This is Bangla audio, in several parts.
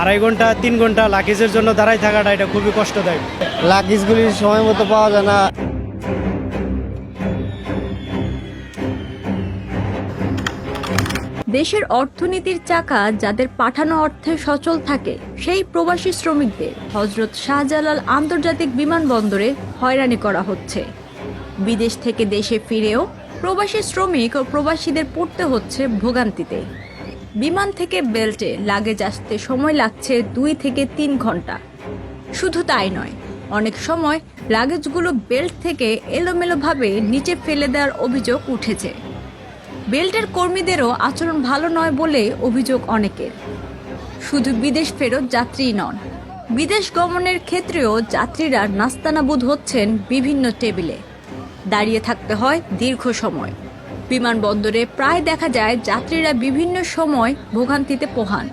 আড়াই ঘণ্টা তিন ঘণ্টা লাগেজের জন্য দাঁড়াই থাকাটা এটা খুবই কষ্টদায়ক। লাগেজগুলি সময় মতো পাওয়া যায় না। দেশের অর্থনীতির চাকা যাদের পাঠানো অর্থে সচল থাকে সেই প্রবাসী শ্রমিকদের হজরত শাহজালাল আন্তর্জাতিক বিমানবন্দরে হয়রানি করা হচ্ছে। বিদেশ থেকে দেশে ফিরেও প্রবাসী শ্রমিক ও প্রবাসীদের পড়তে হচ্ছে ভোগান্তিতে। বিমান থেকে বেল্টে লাগেজ আসতে সময় লাগছে দুই থেকে তিন ঘণ্টা। শুধু তাই নয়, অনেক সময় লাগেজগুলো বেল্ট থেকে এলোমেলোভাবে নিচে ফেলে দেওয়ার অভিযোগ উঠেছে। বেল্টের কর্মীদেরও আচরণ ভালো নয় বলে অভিযোগ অনেকের। শুধু বিদেশ ফেরত যাত্রী নন, বিদেশ গমনের ক্ষেত্রেও যাত্রীরা নাস্তানাবুদ হচ্ছেন বিভিন্ন টেবিলে। দাঁড়িয়ে থাকতে হয় দীর্ঘ সময়। বিমানবন্দরে প্রায় দেখা যায় যাত্রীরা বিভিন্ন সময় ভোগান্তিতে পোহান।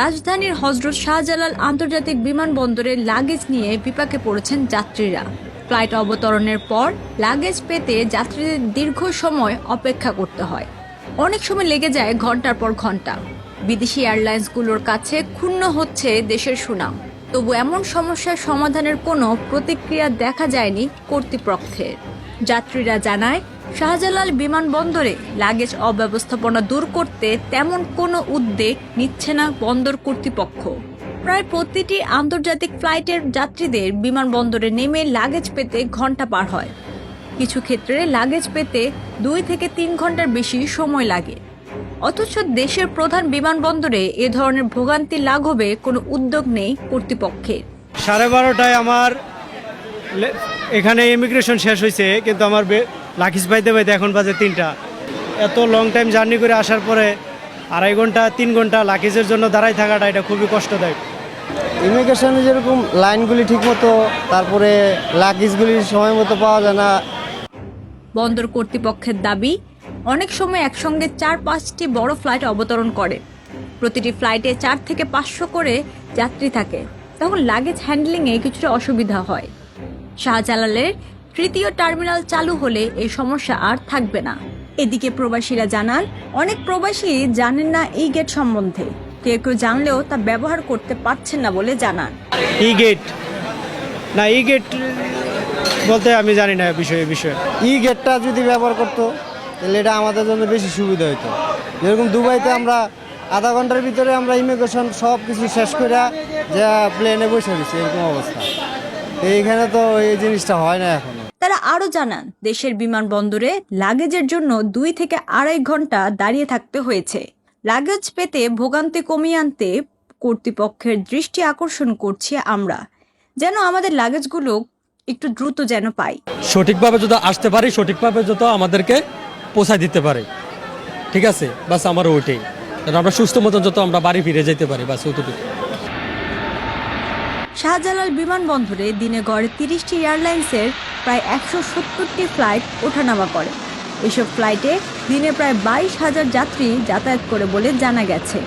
রাজধানীর হজরত শাহজালাল আন্তর্জাতিক বিমানবন্দরে লাগেজ নিয়ে বিপাকে পড়েছেন যাত্রীরা। ফ্লাইট অবতরণের পর লাগেজ পেতে যাত্রীদের দীর্ঘ সময় অপেক্ষা করতে হয়। অনেক সময় লেগে যায় ঘণ্টার পর ঘণ্টা। বিদেশি এয়ারলাইন্সগুলোর কাছে ক্ষুণ্ণ হচ্ছে দেশের সুনাম। তবু এমন সমস্যার সমাধানের কোনো প্রতিক্রিয়া দেখা যায়নি কর্তৃপক্ষের। যাত্রীরা জানায়, শাহজালাল বিমানবন্দরে লাগেজ অব্যবস্থাপনা দূর করতে তেমন কোনো উদ্যোগ নিচ্ছে না বন্দর কর্তৃপক্ষ। প্রায় প্রতিটি আন্তর্জাতিক ফ্লাইটের যাত্রীদের বিমানবন্দরে নেমে লাগেজ পেতে ঘণ্টা পার হয়। কিছু ক্ষেত্রে লাগেজ পেতে দুই থেকে তিন ঘণ্টার বেশি সময় লাগে। অথচ দেশের প্রধান বিমানবন্দরে এ ধরনের ভোগান্তি লাঘবে কোনো উদ্যোগ নেই কর্তৃপক্ষের। সাড়ে বারোটায় আমার এখানে ইমিগ্রেশন শেষ হয়েছে কিন্তু আমার বে- লাখিস পাইতে পাইতে এখন বাজে তিনটা। এত লং টাইম জার্নি করে আসার পরে আড়াই ঘণ্টা তিন ঘণ্টা লাগেজের জন্য দাঁড়াই থাকাটা এটা খুবই কষ্টদায়ক। ইমিগ্রেশনে যেরকম লাইনগুলি ঠিক মতো তারপরে লাগেজগুলি সময় মতো পাওয়া যায় না। বন্দর কর্তৃপক্ষের দাবি অনেক সময় একসঙ্গে চার পাঁচটি বড় ফ্লাইট অবতরণ করে। প্রতিটি ফ্লাইটে চার থেকে পাঁচশো করে যাত্রী থাকে। তখন লাগেজ হ্যান্ডলিংয়ে কিছুটা অসুবিধা হয়। শাহজালালের তৃতীয় টার্মিনাল চালু হলে এই সমস্যা আর থাকবে না। এদিকে প্রবাসীরা জানান অনেক প্রবাসী জানেন না এই গেট সম্বন্ধে। কেউ কেউ জানলেও তা ব্যবহার করতে পারছেন না বলে জানান। ই গেট না ই গেট বলতে আমি জানি না বিষয়ে বিষয়ে। ই গেটটা যদি ব্যবহার করতো তাহলে এটা আমাদের জন্য বেশি সুবিধা হতো যেরকম দুবাইতে আমরা আধা ঘণ্টার ভিতরে আমরা ইমিগ্রেশন সব কিছু শেষ করে যা প্লেনে বসে গেছি এরকম অবস্থা। এইখানে তো এই জিনিসটা হয় না এখনও। তারা আরও জানান দেশের বিমানবন্দরে লাগেজের জন্য দুই থেকে আড়াই ঘণ্টা দাঁড়িয়ে থাকতে হয়েছে। লাগেজ পেতে ভোগান্তি কমিয়ে আনতে কর্তৃপক্ষের দৃষ্টি আকর্ষণ করছি আমরা যেন আমাদের লাগেজগুলো একটু দ্রুত যেন পাই। সঠিকভাবে যত আসতে পারি সঠিকভাবে যত আমাদেরকে পৌঁছায় দিতে পারে। ঠিক আছে? বাস আমার ওইটাই। আমরা সুস্থ মতন যত আমরা বাড়ি ফিরে যেতে পারি বাস ওইটুকু শাহজালাল বিমানবন্দরে দিনে গড়ে তিরিশটি এয়ারলাইন্সের প্রায় একশো সত্তরটি ফ্লাইট ওঠানামা করে। এসব ফ্লাইটে দিনে প্রায় বাইশ হাজার যাত্রী যাতায়াত করে বলে জানা গেছে।